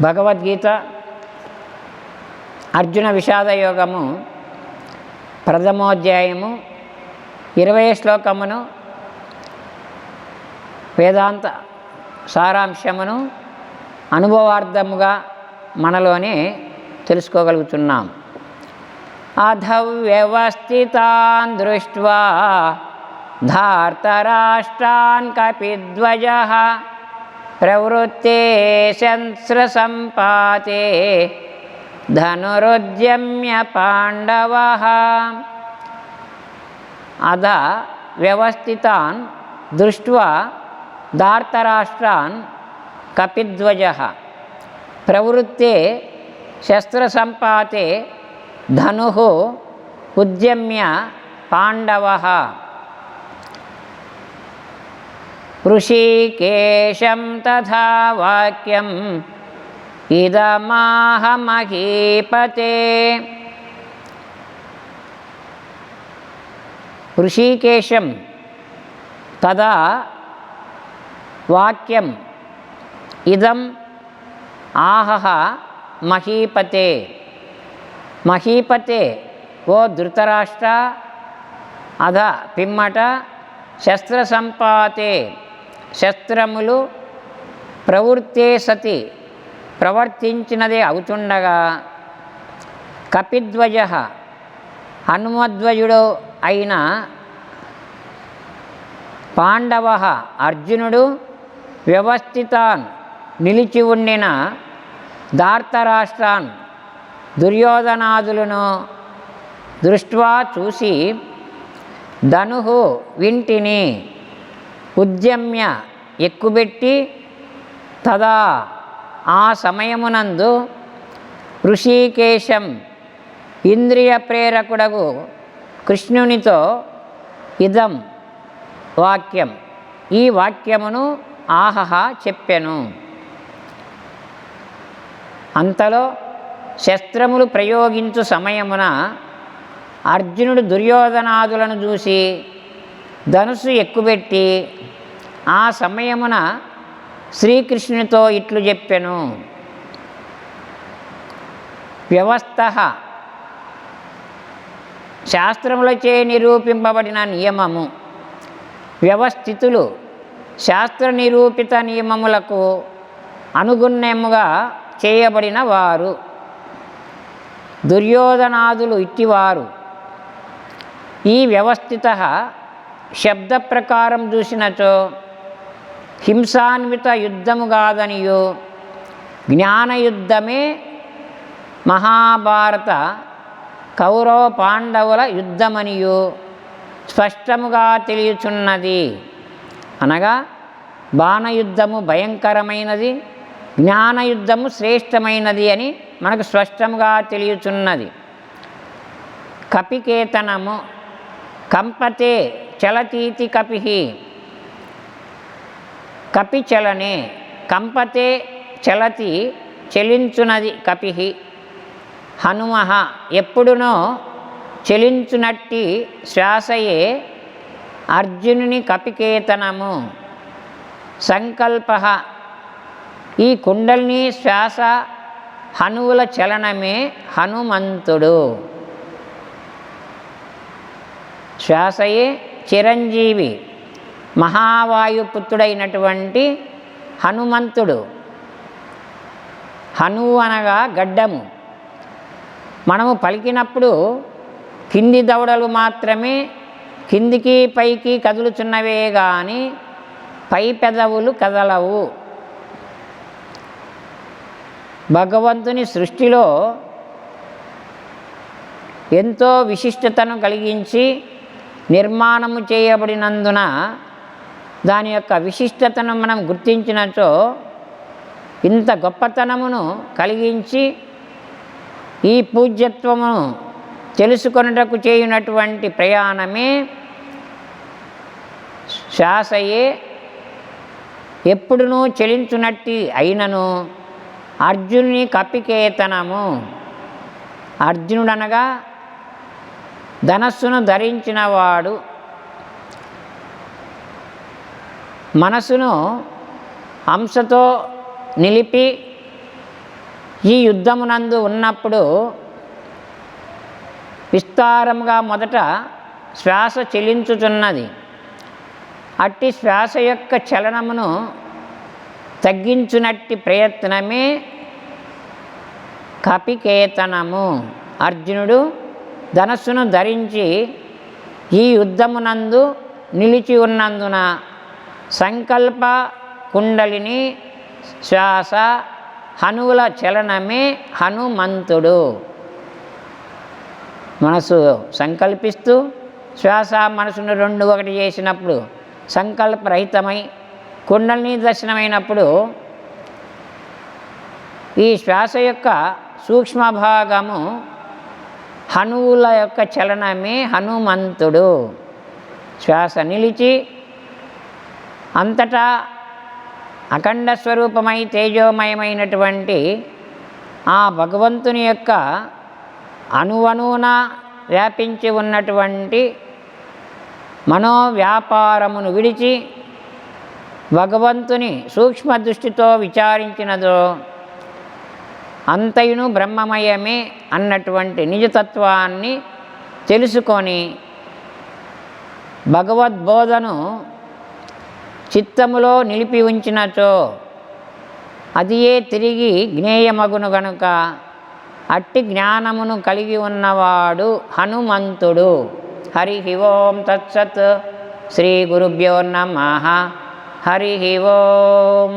భగవద్గీత అర్జున విషాద యోగము ప్రథమోధ్యాయము ఇరవై శ్లోకమును వేదాంత సారాంశమును అనుభవార్థముగా మనలోనే తెలుసుకోగలుగుతున్నాం. అధవ్యవస్థితాన్ దృష్ట్వా ధార్తరాష్ట్రాన్ కపిధ్వజ ప్రవృత్తే శంస్రసంపాతే ధనురుద్యమ్య పాండవ అధ వ్యవస్థితాన్ దృష్ట్వా ధార్తరాష్ట్రాన్ కపిధ్వజ ప్రవృత్తే శస్త్రసంపాతే ధను ఉద్యమ్య పాండవ ఋషికేశం తథా వాక్యం ఇదమాహ ఋషికేశం తదా వాక్యం ఇదం ఆహహ మహీపతే మహీపతే ఓ ధృతరాష్ట్ర అధ పిమ్మట శస్త్ర సంపాతే శస్త్రములు ప్రవృత్తే సతి ప్రవర్తించినదే అవుతుండగా కపిధ్వజ హనుమధ్వజుడు అయిన పాండవ అర్జునుడు వ్యవస్థితాన్ నిలిచి ఉండిన దార్తరాష్ట్రాన్ దుర్యోధనాదులను దృష్ట్వా చూసి ధనుహు వింటిని ఉద్యమ్య ఎక్కుబెట్టి తదా ఆ సమయమునందు ఋషికేశం ఇంద్రియ ప్రేరకుడగు కృష్ణునితో ఇదం వాక్యం. ఈ వాక్యమును ఆహహ చెప్పెను. అంతలో శస్త్రములు ప్రయోగించు సమయమున అర్జునుడు దుర్యోధనాదులను చూసి ధనుసు ఎక్కుబెట్టి ఆ సమయమున శ్రీకృష్ణునితో ఇట్లు చెప్పెను. వ్యవస్థ శాస్త్రములచే నిరూపింపబడిన నియమము. వ్యవస్థితులు శాస్త్ర నిరూపిత నియమములకు అనుగుణ్యముగా చేయబడిన వారు. దుర్యోధనాదులు ఇట్టివారు. ఈ వ్యవస్థిత శబ్ద ప్రకారం చూసినచో హింసాన్విత యుద్ధము కాదనియు. జ్ఞానయుద్ధమే మహాభారత కౌరవ పాండవుల యుద్ధమనియు. స్పష్టముగా తెలియచున్నది. అనగా బాణయుద్ధము భయంకరమైనది జ్ఞానయుద్ధము శ్రేష్టమైనది అని మనకు స్పష్టముగా తెలియచున్నది. కపికేతనము కంపతే చలతీతి కపి. కపి చలనే కంపతే చలతి చెలించునది కపి. హనుమ ఎప్పుడునో చెలించునట్టి శ్వాసయే అర్జునుని కపికేతనము. సంకల్ప. ఈ కుండల్ని శ్వాస హనువుల చలనమే హనుమంతుడు. శ్వాసయే చిరంజీవి మహావాయుపుత్రుడైనటువంటి హనుమంతుడు. హనువు అనగా గడ్డము. మనము పలికినప్పుడు కింది దవడలు మాత్రమే కిందికి పైకి కదులుచున్నవే కానీ పై పెదవులు కదలవు. భగవంతుని సృష్టిలో ఎంతో విశిష్టతను కలిగించి నిర్మాణము చేయబడినందున దాని యొక్క విశిష్టతను మనం గుర్తించినచో ఇంత గొప్పతనమును కలిగించి ఈ పూజ్యత్వమును తెలుసుకొనుటకు చేయునటువంటి ప్రయాణమే శ్వాసయే ఎప్పుడునూ చెలించునట్టి అయినను అర్జునుని కపికేతనము. అర్జునుడనగా ధనస్సును ధరించినవాడు మనసును హంసతో నిలిపి ఈ యుద్ధమునందు ఉన్నప్పుడు విస్తారముగా మొదట శ్వాస చెలించుచున్నది అట్టి శ్వాస యొక్క చలనమును తగ్గించునట్టి ప్రయత్నమే కపికేతనము. అర్జునుడు ధనస్సును ధరించి ఈ యుద్ధమునందు నిలిచి ఉన్నందున సంకల్ప కుండలిని శ్వాస హనువుల చలనమే హనుమంతుడు. మనసు సంకల్పిస్తూ శ్వాస మనసును రెండు ఒకటి చేసినప్పుడు సంకల్పరహితమై కుండలిని దర్శనమైనప్పుడు ఈ శ్వాస యొక్క సూక్ష్మ భాగము హనువుల యొక్క చలనమే హనుమంతుడు. శ్వాస నిలిచి అంతటా అఖండ స్వరూపమై తేజోమయమైనటువంటి ఆ భగవంతుని యొక్క అణువణువున వ్యాపించి ఉన్నటువంటి మనోవ్యాపారమును విడిచి భగవంతుని సూక్ష్మ దృష్టితో విచారించినదో అంతయును బ్రహ్మమయమే అన్నటువంటి నిజతత్వాన్ని తెలుసుకొని భగవద్బోధను చిత్తములో నిలిపి ఉంచినచో అది ఏ తిరిగి జ్ఞేయమగును గనుక అట్టి జ్ఞానమును కలిగి ఉన్నవాడు హనుమంతుడు. హరి ఓం తత్సత్. శ్రీ గురుభ్యో నమ. హరి ఓం.